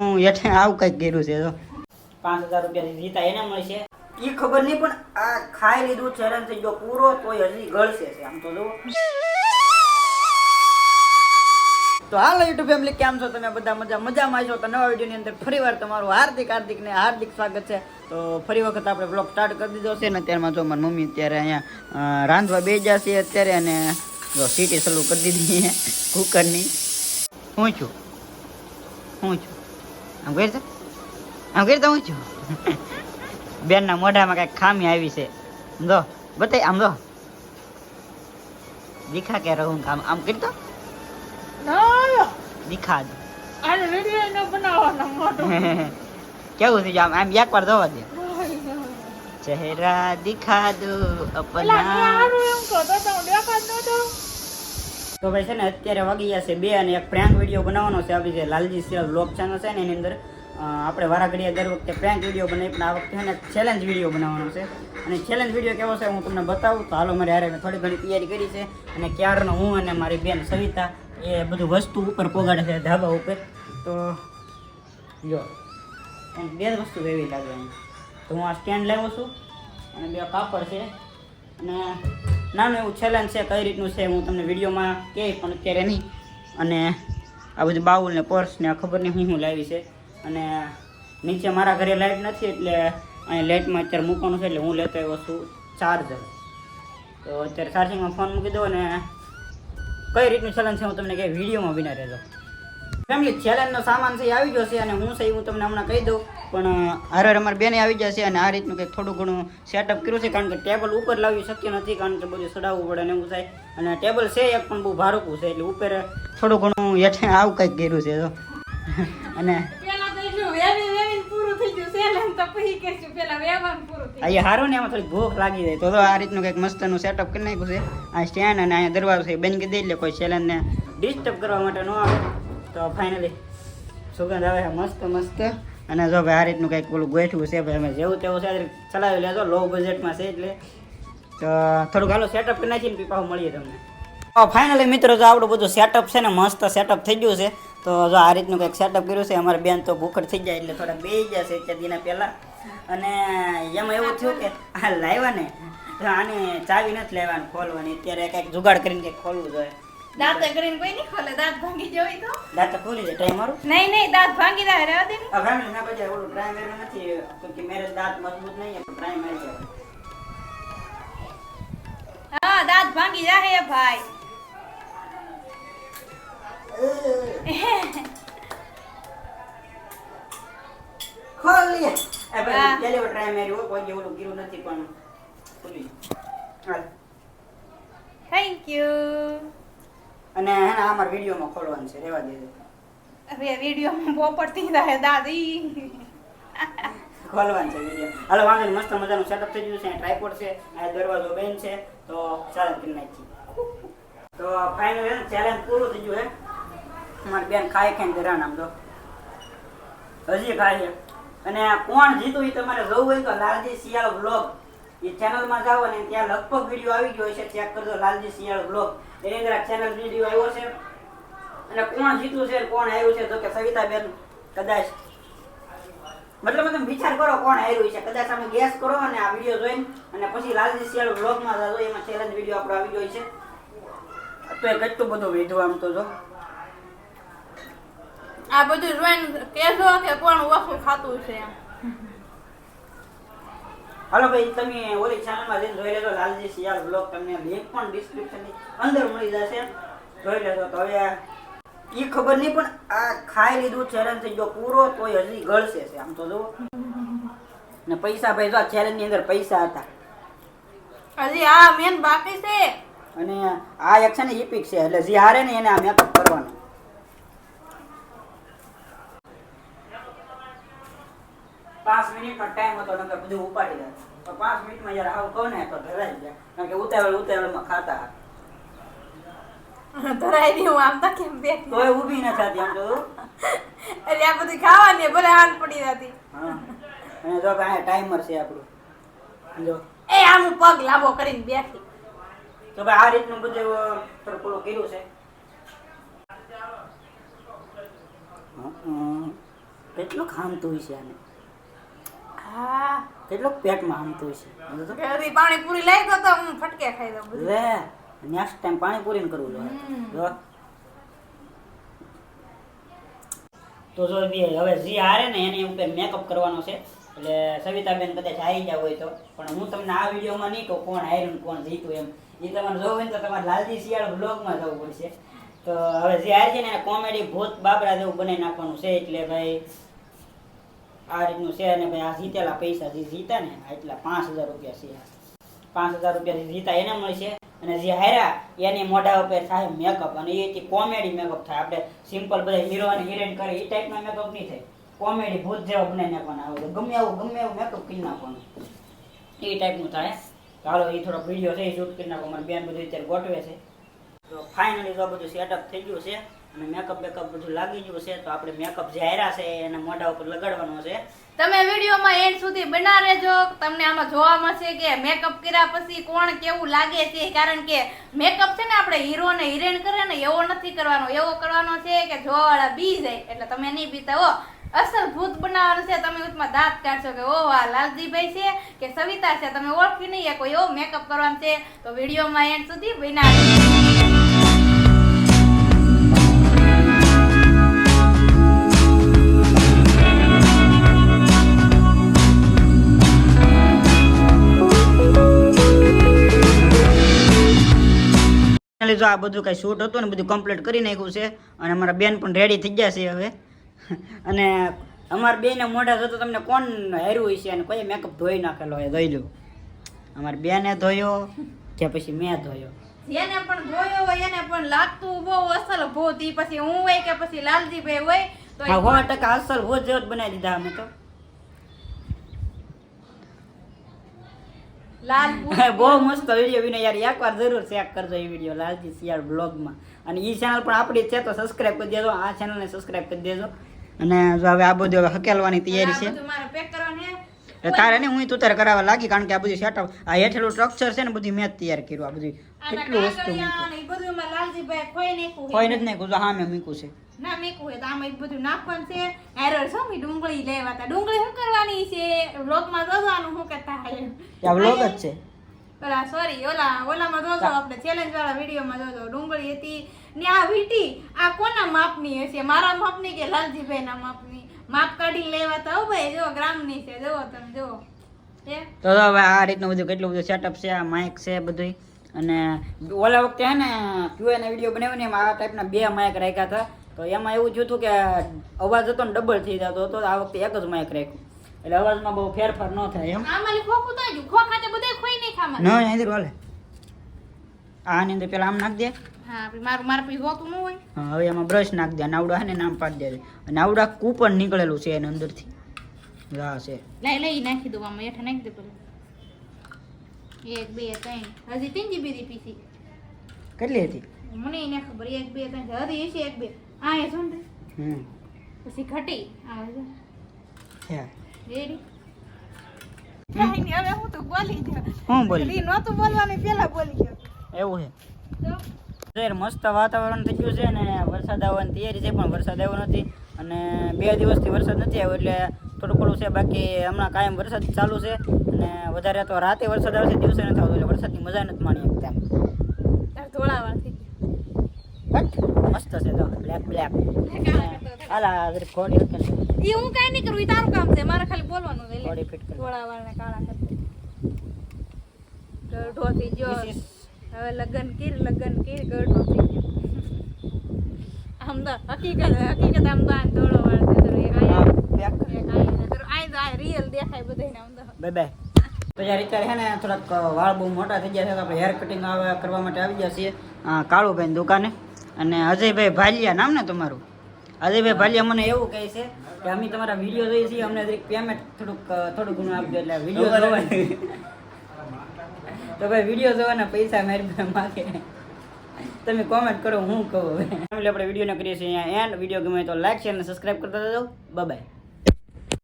હું હેઠે આવું કંઈક કર્યું છે તો પાંચ હજાર રૂપિયા જીતા એને મળશે એ ખબર નહીં પણ આ ખાઈ લીધું ચેલેન્જ થઈ ગયો પૂરો તોય હજી ગળશે છે આમ તો જુઓ. તો હાલો યુટ્યુબ ફેમિલી કેમ છો તમે બધા? મજા મજામાં છો તો નવા વિડીયોની અંદર ફરીવાર તમારું હાર્દિક હાર્દિક ને હાર્દિક સ્વાગત છે. તો ફરી વખત આપણે બ્લોગ સ્ટાર્ટ કરી દીધો છે ને અત્યારમાં જો મારી મમ્મી અત્યારે અહીંયા રાંધવા બે છે અત્યારે અને જો સીટી સલુ કરી દીધી છે કુકરની. હું છું? હું છું? આમ કરી દે આમ કરી દે હું છું? બેનના મોઢામાં કાંઈક ખામી આવી છે. જો બતાવી આમ જો. દીખા કે રહું આમ આમ કરી દો. દીખા જ કેવું થઈ આમ? આમ એક વાર જોવા દે. ચહેરા દિખા દો અપના. તો ભાઈ છે ને અત્યારે વાગી ગયા છે બે અને એક પ્રેન્ક વીડિયો બનાવવાનો છે. આપણી જે લાલજી સિયલ બ્લોગ ચેનલ છે ને એની અંદર આપણે વારા દર વખતે પ્રેન્ક વીડિયો બનાવી પણ આ વખતે ને ચેલેન્જ વીડિયો બનાવવાનો છે. અને ચેલેન્જ વીડિયો કેવો છે હું તમને બતાવું. તો હાલો મારે હારે થોડી ઘણી તૈયારી કરી છે અને ક્યારનો હું અને મારી બેન સવિતા એ બધું વસ્તુ ઉપર પોગાડે છે ધાબા ઉપર. તો જો બે જ વસ્તુ એવી લાગે તો હું આ સ્ટેન્ડ લાવ્યો છું અને બે કાપડ છે અને નાનું એવું ચેલેન્જ છે, કઈ રીતનું છે, હું તમને વિડીયોમાં કહે પણ અત્યારે નહીં. અને આ બધું બાઉલ ને પર્સ ને આ ખબર નહીં હું હું લાવી છે. અને નીચે મારા ઘરે લાઇટ નથી, એટલે અહીંયા લાઇટમાં અત્યારે મૂકવાનું છે, એટલે હું લેતો આવ્યો છું ચાર્જર તો અત્યારે ચાર્જિંગમાં ફોન મૂકી દો અને કઈ રીતનું ચેલેન્જ છે, હું તમને કહે વિડીયોમાં વિના રહેજો. ફેમિલી ચેલેન્જનો સામાન છે આવી ગયો છે અને હું છે હું તમને હમણાં કહી દઉં. પણ હારે અમારે બેને આવી જશે અને આ રીતનું કંઈક થોડું ઘણું સેટઅપ કર્યું છે કારણ કે ટેબલ ઉપર લાવવી શક્ય નથી કારણ કે બધું ચડાવવું પડે ને એવું થાય. અને ટેબલ છે એક પણ બહુ ભારુકું છે એટલે ઉપર થોડું ઘણું હેઠે આવું કંઈક કર્યું છે તો અને અહીંયા હારો ને એમાં થોડી ભૂખ લાગી જાય. તો આ રીતનું કંઈક મસ્તનું સેટઅપ કરી નાખ્યું છે. આ સ્ટેન્ડ અને અહીંયા દરવાજો છે બંધ કરી દે એટલે કોઈ ચેલેન્જને ડિસ્ટર્બ કરવા માટે ન આવે. તો ફાઇનલી સુગંધ આવે છે મસ્ત મસ્ત. અને જો ભાઈ આ રીતનું કંઈક પેલું ગોઠવું છે ભાઈ, અમે જેવું તેવું છે ચલાવી લેજો. લો બજેટમાં છે એટલે. તો થોડુંક હાલો સેટઅપ કરી નાખીને પીપા મળીએ તમને. ફાઇનલી મિત્રો, જો આપણું બધું સેટઅપ છે ને, મસ્ત સેટઅપ થઈ ગયું છે, તો જો આ રીતનું કંઈક સેટઅપ કર્યું છે, અમારી બેન તો ભૂખડ થઈ જાય એટલે થોડા બે જશે અત્યાર દિના પહેલાં. અને એમાં એવું થયું કે આ લાવ્યા ને, તો આને ચાવી નથી લેવાની ખોલવાની, અત્યારે કંઈક જુગાડ કરીને કંઈક ખોલવું જોઈએ. દાંત કરીને કોઈ નહીં ખોલે દાંત ભાંગી જવાય તો. દાંત ખોલી જાય ટ્રાય મારું. નહીં નહીં દાંત ભાંગી જાય રહેવા દે ને. આ ના કોઈ ઓલું ટ્રાય મેરે નથી તો કે મેરે દાંત મજબૂત નહીં પણ ટ્રાય મારી જાય હા દાંત ભાંગી જાય ભાઈ. ખોલી એ ભાઈ પહેલી ટ્રાય મારી હો કોઈ ઓલું ગીરું નથી પણ. ખોલી. થેન્ક યુ અને હે ને વિડીયોમાં ખોલવાનું છે રેવા દેજો. હવે વિડીયોમાં પોપડતી રહે દાદી. ખોલવાનું છે વીડિયો. હાલો વાંધો મસ્ત મજાનું સેટઅપ થઈ ગયું છે ટ્રાયપોડ છે આ દરવાજો બેન છે તો ચાલો કરી છે તો ફાઇનલ ચેલેન્જ પૂરું થઈ ગયું હે. મારી બેન ખાઈ ખાઈને ધરાણ આમ તો હજી ખાય છે. અને કોણ જીતું એ તમારે જોવું હોય તો લાલજી શિયાળ બ્લોગ એ ચેનલમાં જાઓ અને ત્યાં લગભગ વીડિયો આવી ગયો છે ચેક કરજો, લાલજી શિયાળ બ્લોગ એની અંદર ચેનલ વીડિયો આવ્યો છે. અને કોણ જીતું છે કોણ આવ્યું છે? તો કે સવિતાબેન કદાચ મતલબ તમે વિચાર કરો કોણ આવ્યું છે. કદાચ તમે ગેસ કરો અને આ વીડિયો જોઈને અને પછી લાલજી શિયાળ બ્લોગમાં જાજો. એમાં ચેલેન્જ વીડિયો આપણો આવી ગયો છે. તો એ કેટલું બધું વિધું આમ તો જો. આ બધું જોઈને કહેજો કે કોણ ઓછું ખાતું છે એમ. હાલો ભાઈ તમે ઓલી ચેનલમાં જઈને જોઈ લેજો લાલજી શિયાળ બ્લોગ તમને લિંક પણ ડિસ્ક્રિપ્શનની અંદર મળી જશે. જોઈ લેજો તો હવે એ ખબર નહીં પણ આ ખાઈ લીધું ચેલેન્જ થઈ ગયો પૂરો તોય હજી ગળશે છે આમ તો જુઓ. ને પૈસા ભાઈ જો આ ચેલેન્જની અંદર પૈસા હતા. હજી આ મેન બાકી છે. અને આ એક છે ને ઇપિક છે એટલે જે હારે ને એને આ મેકઅપ કરવાનો. પાંચ મિનિટનો ટાઈમ હતો નકર બધું ઉપાડી જાય તો પાંચ મિનિટમાં જયારે આવું કહું ને તો ધરાઈ જાય કારણ કે ઉતાવળ ઉતાવળમાં ખાતા ધરાઈ નહીં હું આમ તો કેમ બે તોય ઊભી ન થતી આમ તો. એટલે આ બધું ખાવાની ભલે હાથ પડી જતી. અને જો કાંઈ ટાઈમર છે આપણું. જો. એ આમ હું પગ લાંબો કરીને બેઠી. તો ભાઈ આ રીતનું બધું પેલું કર્યું છે. કેટલું ખાંતું હોય છે આને? હા કેટલું પેટમાં હામતું છે પાણીપુરી લઈ તો તો હું ફટકે ખાઈ દઉં બધું. લે નેક્સ્ટ ટાઈમ પાણીપુરીને કરવું હમ. જો. તો જો બી હવે જી હારે ને એની ઉપર મેકઅપ કરવાનો છે એટલે સવિતાબેન કદાચ હારી ગયા હોય તો. પણ હું તમને આ વિડીયોમાં નહીં કહું કોણ હાર્યું કોણ જીતું એમ. એ તમારે જોવું હોય ને તો તમારે લાલજી શિયાળ બ્લોગમાં જવું પડશે. તો હવે જે હાર છે ને કોમેડી ભૂત બાબરા જેવું બનાવી નાખવાનું છે એટલે ભાઈ આ રીતનું છે અને ભાઈ આ જીતેલા પૈસા જે જીતા ને એટલા પાંચ હજાર રૂપિયા છે પાંચ હજાર રૂપિયા જે જીતા એને મળશે અને જે હાર્યા, એની મોઢા ઉપર થાય મેકઅપ અને એ કોમેડી મેકઅપ થાય. આપણે સિમ્પલ બધા હીરો અને હિરોઈન કરે, એ ટાઈપના મેકઅપ નહીં થાય. કોમેડી ભૂત જેવો બનાવી નાખવાના આવે ગમે એવું ગમે એવું મેકઅપ કરી નાખવાનું. એ ટાઈપનું થાય. ચાલો એ થોડોક વીડિયો છે, એ શૂટ કરી નાખો. મારી બેન બધું અત્યારે ગોઠવે છે. તો ફાઇનલી તો બધું સેટઅપ થઈ ગયું છે. અને મેકઅપ બેકઅપ બધું લાગી ગયું છે, તો આપણે મેકઅપ જે હાર્યા છે એના મોઢા ઉપર લગાડવાનો છે. તમે વિડીયોમાં એન્ડ સુધી બના રહેજો, તમને આમાં જોવા મળશે કે મેકઅપ કર્યા પછી કોણ કેવું લાગે છે, કારણ કે મેકઅપ છે ને આપણે હીરો ને હિરોઈન કરે ને એવો નથી કરવાનો, એવો કરવાનો છે કે જોવાવાળા બી જાય, એટલે તમે નહીં બીતા હો. અસલ ભૂત બનાવવાનું છે, તમે ઉતમાં દાંત કાઢશો કે ઓ આ લાલજીભાઈ છે કે સવિતા છે, તમે ઓળખી નહીં શકો, એવો મેકઅપ કરવાનો છે. તો વિડીયોમાં એન્ડ સુધી બના ફાઇનલી જો આ બધું કઈ શૂટ હતું ને બધું કમ્પ્લીટ કરી નાખ્યું છે અને અમારા બેન પણ રેડી થઈ ગયા છે હવે. અને અમારા બેને મોઢા જોતો તમને કોણ હેર્યું હશે અને કોઈ મેકઅપ ધોઈ નાખેલો હોય ધોઈ લો અમારા બેને ધોયો કે પછી મેં ધોયો. જેને પણ ધોયો હોય એને પણ લાગતું બહુ અસલ ભૂત પછી હું હોય કે પછી લાલજીભાઈ હોય તો સો ટકા અસલ ભૂત જેવો જ બનાવી દીધા અમે તો લાલ ભૂત બહુ મસ્ત વીડિયો વિનો યાર. એકવાર જરૂર ચેક કરજો એ વીડિયો લાલજી સિયાળ બ્લોગમાં અને એ ચેનલ પણ આપણી છે તો સબસ્ક્રાઇબ કરી દેજો. આ ચેનલને સબસ્ક્રાઇબ કરી દેજો. અને જો હવે આ બધું હવે હકેલવાની તૈયારી છે. તારે ને હું તું તારે કરાવવા લાગી કારણ કે આ બધું સેટઅપ આ હેઠેલું સ્ટ્રક્ચર છે ને બધું મેં તૈયાર કર્યું આ બધું કેટલું વસ્તુ નાખ્યું કોઈ. નથી નાખ્યું હા મેં મૂક્યું છે. ના મેં કહું તો આમાં બધું નાખવાનું છે. એરર છો મી ડુંગળી લેવા તા. ડુંગળી શું કરવાની છે? વ્લોગમાં જોવાનું શું કરતા હાલે વ્લોગ જ છે. ઓલા સોરી ઓલા ઓલામાં જોજો આપણે ચેલેન્જ વાળા વિડીયોમાં જોજો ડુંગળી હતી ને આ વીટી આ કોના માપની હશે? મારા માપની કે લાલજીભાઈ ના માપની? માપ કાઢી લેવા તો ભાઈ જો ગ્રામની છે. જો તમે જો તો તો હવે આ રીતનું બધું કેટલું બધું સેટઅપ છે આ માઇક છે બધું અને ઓલા વખતે હે ને ક્યુએના વીડિયો બનાવ્યો ને એમાં આ ટાઈપના બે માઇક રાખ્યા હતા. તો એમાં એવું થયું હતું કે અવાજ હતો ને ડબલ થઈ જતો હતો આ વખતે એક જ માઇક રાખ્યું. એટલે અવાજમાં બહુ ફેરફાર ન થાય એમ. આમાં ખોખું થાય આવ્યું ખોખા તો બધે ખોઈ નહીં ખામાં ન આંધર વાલે આની અંદર પેલા આમ નાખ દે. હા મારું મારું પછી હોતું ન હોય. હા, હવે એમાં બ્રશ નાખ દે. નાવડા ને નામ પાડી દે અને આવડા કૂપન નીકળેલું છે એની અંદરથી. લા છે. લઈ લઈ નાખી દઉં આમાં. હેઠા નાખી દે પેલું. એક બે ત્રણ. હજી ત્રણ જીબી દી પીસી કેટલી હતી? મને એને ખબર. એક બે ત્રણ. હજી હશે એક બે. આ એ શું હમ. પછી ઘટી. આ છે. રેડી. હવે હું તો બોલી ગયો. હું બોલી નહોતું બોલવાનું પેલા બોલી ગયો. એવું છે? તો? શહેર મસ્ત વાતાવરણ થઈ ગયું છે ને વરસાદ આવવાની તૈયારી છે પણ વરસાદ આવ્યો નથી. અને બે દિવસથી વરસાદ નથી આવ્યો એટલે થોડું થોડું છે બાકી હમણાં કાયમ વરસાદ ચાલુ છે. અને વધારે તો રાતે વરસાદ આવે છે દિવસે નથી આવતો એટલે વરસાદની મજા નથી માણી શકતા એમ. તાર ધોળાવાળ થઈ બટ મસ્ત છે તો બ્લેક બ્લેક. હાલા જરીક ઘોડી હતી ઈ હું કાંઈ નહીં કરું ઈ તારું કામ છે. મારે ખાલી બોલવાનું છે ઘોડી ફિટ કરી થોડા વાળને કાળા કર ગઢો થઈ ગયો. હવે લગન કીર લગન કીર ગઢો થઈ ગયો. આમ તો હકીકત હકીકત આમ તો આ ધોળો વાળ છે તો એક આ black. એક આયા ને તો આ રિયલ દેખાય બધાને આમ તો બાય બાય તો યાર અત્યારે છે ને થોડાક વાળ બહુ મોટા થઈ ગયા છે આપણે હેર કટિંગ કરવા માટે આવી ગયા છીએ. આ કાળુભાઈ દુકાને. અને અજયભાઈ ભાલિયા નામ ને તમારું? અજયભાઈ ભાલિયા મને એવું કહે છે કે અમે તમારા વીડિયો જોઈએ છીએ અમને જરીક પેમેન્ટ થોડુંક થોડું ઘણું આપજો એટલે વીડિયો જોવાના. તો ભાઈ વીડિયો જોવાના પૈસા મારી માગે. તમે કોમેન્ટ કરો હું કહું હવે. આપણે વિડીયોને કરીએ છીએ અહીંયા એન્ડ વીડિયો ગમે તો લાઈક શેર અને સબસ્ક્રાઈબ કરતા જજો બાય